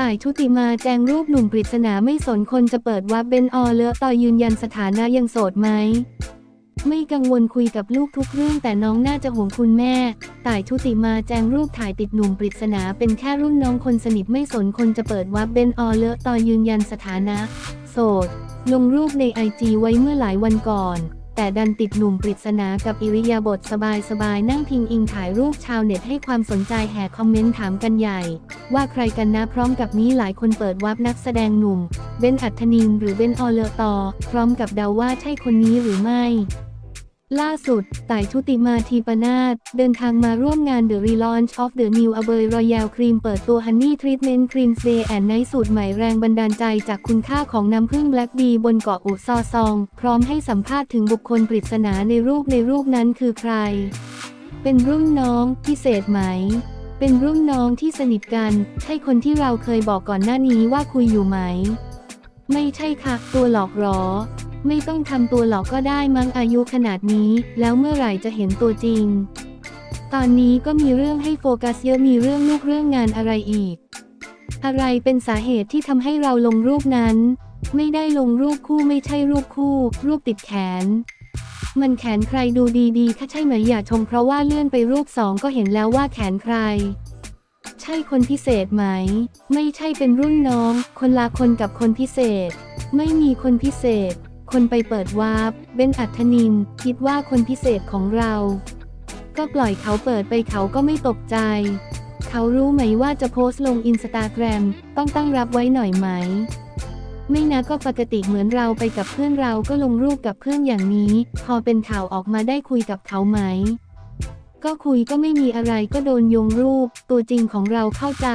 ต่ายชุติมาแจงรูปหนุ่มปริศนาไม่สนคนจะเปิดว่าเบนออเลอะต่อยืนยันสถานะยังโสดไหม ไม่กังวลคุยกับลูกทุกเรื่องแต่น้องน่าจะห่วงคุณแม่ ต่ายชุติมาแจงรูปถ่ายติดหนุ่มปริศนาเป็นแค่รุ่นน้องคนสนิทไม่สนคนจะเปิดว่าเบนออเลอะต่อยืนยันสถานะ โสด ลงรูปในไอจีไว้เมื่อหลายวันก่อน แต่ดันติดหนุ่มปริศนากับอิริยาบถสบายๆ นั่งพิงอิงถ่ายรูปชาวเน็ตให้ความสนใจแห่คอมเมนต์ถามกันใหญ่ ว่าใครกันนะพร้อมกับนี้หลายคนเปิดวับนักแสดงหนุ่ม เบนอัธนินหรือเบนออเลอตอ พร้อมกับเดาว่าใช่คนนี้หรือไม่ ล่าสุด ต่ายชุติมาทีปนาศเดินทางมาร่วมงาน The Relaunch of the New a b e r Royal Cream เปิดตัว Honey Treatment Cream Day and Night สูตรใหม่แรงบันดาลใจจากคุณค่าของน้ำผึ้ง Black Bee บนเกาะอุซอซอง พร้อมให้สัมภาษณ์ถึงบุคคลปริศนาในรูปในรูปนั้นคือใคร เป็นรุ่นน้องพิเศษไหม เป็นรุ่นน้องที่สนิทกัน ใช่คนที่เราเคยบอกก่อนหน้านี้ว่าคุยอยู่ไหม ไม่ใช่ค่ะ ตัวหลอกหรอ ไม่ต้องทำตัวหลอกก็ได้มั้งอายุขนาดนี้ แล้วเมื่อไหร่จะเห็นตัวจริง ตอนนี้ก็มีเรื่องให้โฟกัสเยอะมีเรื่องลูกเรื่องงานอะไรอีก อะไรเป็นสาเหตุที่ทำให้เราลงรูปนั้น ไม่ได้ลงรูปคู่ไม่ใช่รูปคู่ รูปติดแขน มันแขนใครดูดีๆ ถ้าใช่ไหมอย่าชมเพราะว่าเลื่อนไปรูปสองก็เห็นแล้วว่าแขนใครใช่คนพิเศษไหม ไม่ใช่เป็นรุ่นน้อง คนละคนกับคนพิเศษ ไม่มีคนพิเศษ คนไปเปิดวาร์ปเบนอัธนิน คิดว่าคนพิเศษของเรา ก็ปล่อยเขาเปิดไปเขาก็ไม่ตกใจ เขารู้ไหมว่าจะโพสต์ลงอินสตาแกรมต้องตั้งรับไว้หน่อยไหม ไม่นะก็ปกติเหมือนเราไปกับเพื่อนเราก็ลงรูปกับเพื่อนอย่างนี้ พอเป็นข่าวออกมาได้คุยกับเขาไหม ก็คุยก็ไม่มีอะไรก็โดนโยงรูป ตัวจริงของเราเข้าใจ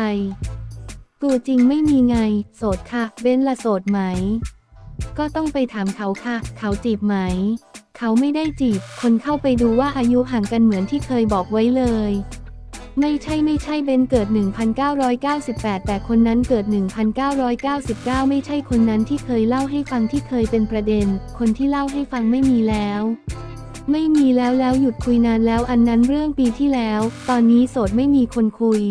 ตัวจริงไม่มีไง โสดค่ะ เบนละโสดไหม ก็ต้องไปถามเขาค่ะ เขาจีบไหม เขาไม่ได้จีบ คนเข้าไปดูว่าอายุห่างกันเหมือนที่เคยบอกไว้เลย ไม่ใช่ไม่ใช่เบนเกิด 1998 แต่คนนั้นเกิด 1999 ไม่ใช่คนนั้นที่เคยเล่าให้ฟังที่เคยเป็นประเด็น คนที่เล่าให้ฟังไม่มีแล้วไม่มีแล้วแล้วหยุดคุยนานแล้วอันนั้นเรื่องปีที่แล้ว ตอนนี้โสดไม่มีคนคุย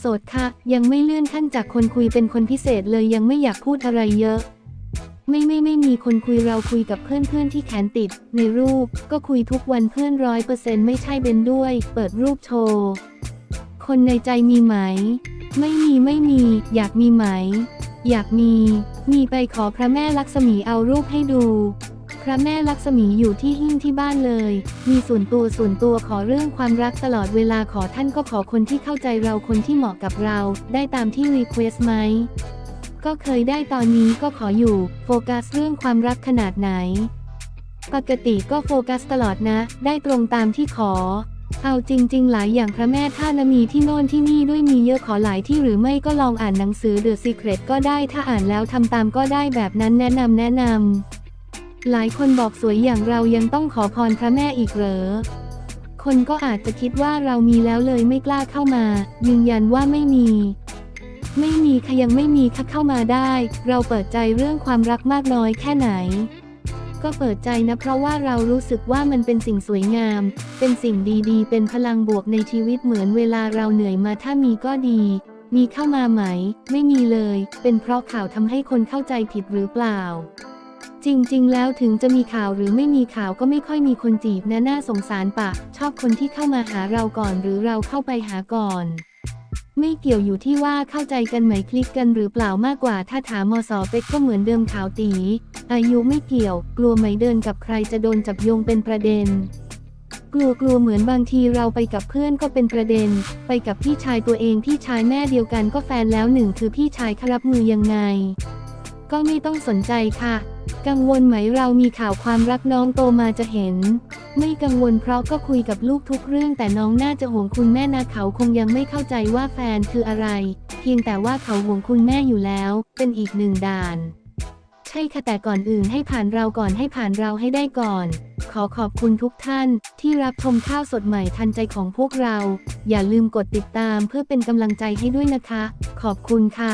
โสดค่ะ ยังไม่เลื่อนขั้นจากคนคุยเป็นคนพิเศษเลยยังไม่อยากพูดอะไรเยอะ ไม่ไม่ไม่มีคนคุยเราคุยกับเพื่อนเพื่อนที่แขนติด ในรูป ก็คุยทุกวันเพื่อนร้อยเปอร์เซ็นต์ไม่ใช่เบนด้วย เปิดรูปโชว์ คนในใจมีไหม ไม่มีไม่มี อยากมีไหม อยากมี มีไปขอพระแม่ลักษมีเอารูปให้ดู พระแม่ลักษมีอยู่ที่หิ้งที่บ้านเลย มีส่วนตัวส่วนตัวขอเรื่องความรักตลอดเวลาขอท่านก็ขอคนที่เข้าใจเราคนที่เหมาะกับเรา ได้ตามที่รีเควสไหม ก็เคยได้ตอนนี้ก็ขออยู่ โฟกัสเรื่องความรักขนาดไหน ปกติก็โฟกัสตลอดนะ ได้ตรงตามที่ขอ เอาจริง ๆ หลายอย่างพระแม่ท่านมีที่โน่นที่นี่ด้วยมีเยอะขอหลายที่หรือไม่ก็ลองอ่านหนังสือ The Secret ก็ได้ถ้าอ่านแล้วทำตามก็ได้แบบนั้นแนะนำแนะนำหลายคนบอกสวยอย่างเรายังต้องขอพรพระแม่อีกเหรอคนก็อาจจะคิดว่าเรามีแล้วเลยไม่กล้าเข้ามา ยืนยันว่าไม่มี ไม่มีค่ะยังไม่มีค่ะเข้ามาได้ เราเปิดใจเรื่องความรักมากน้อยแค่ไหน ก็เปิดใจนะเพราะว่าเรารู้สึกว่ามันเป็นสิ่งสวยงาม เป็นสิ่งดีๆ เป็นพลังบวกในชีวิตเหมือนเวลาเราเหนื่อยมาถ้ามีก็ดี มีเข้ามาไหม ไม่มีเลย เป็นเพราะข่าวทำให้คนเข้าใจผิดหรือเปล่า จริงๆ แล้วถึงจะมีข่าวหรือไม่มีข่าวก็ไม่ค่อยมีคนจีบนะน่าสงสารปะ ชอบคนที่เข้ามาหาเราก่อนหรือเราเข้าไปหาก่อน ไม่เกี่ยวอยู่ที่ว่าเข้าใจกันไหมคลิกกันหรือเปล่ามากกว่าถ้าถามมสเป็กก็เหมือนเดิมขาวตี อายุไม่เกี่ยว กลัวไหมเดินกับใครจะโดนจับโยงเป็นประเด็น กลัวกลัวเหมือนบางทีเราไปกับเพื่อนก็เป็นประเด็น ไปกับพี่ชายตัวเองพี่ชายแม่เดียวกันก็แฟนแล้วหนึ่งคือพี่ชายเขารับมือยังไง ก็ไม่ต้องสนใจค่ะ กังวลไหมเรามีข่าวความรักน้องโตมาจะเห็น ไม่กังวลเพราะก็คุยกับลูกทุกเรื่องแต่น้องน่าจะห่วงคุณแม่นะเขาคงยังไม่เข้าใจว่าแฟนคืออะไร เพียงแต่ว่าเขาห่วงคุณแม่อยู่แล้ว เป็นอีกหนึ่งด่าน ใช่ค่ะแต่ก่อนอื่นให้ผ่านเราก่อนให้ผ่านเราให้ได้ก่อน ขอขอบคุณทุกท่านที่รับชมข้าวสดใหม่ทันใจของพวกเรา อย่าลืมกดติดตามเพื่อเป็นกำลังใจให้ด้วยนะคะ ขอบคุณค่ะ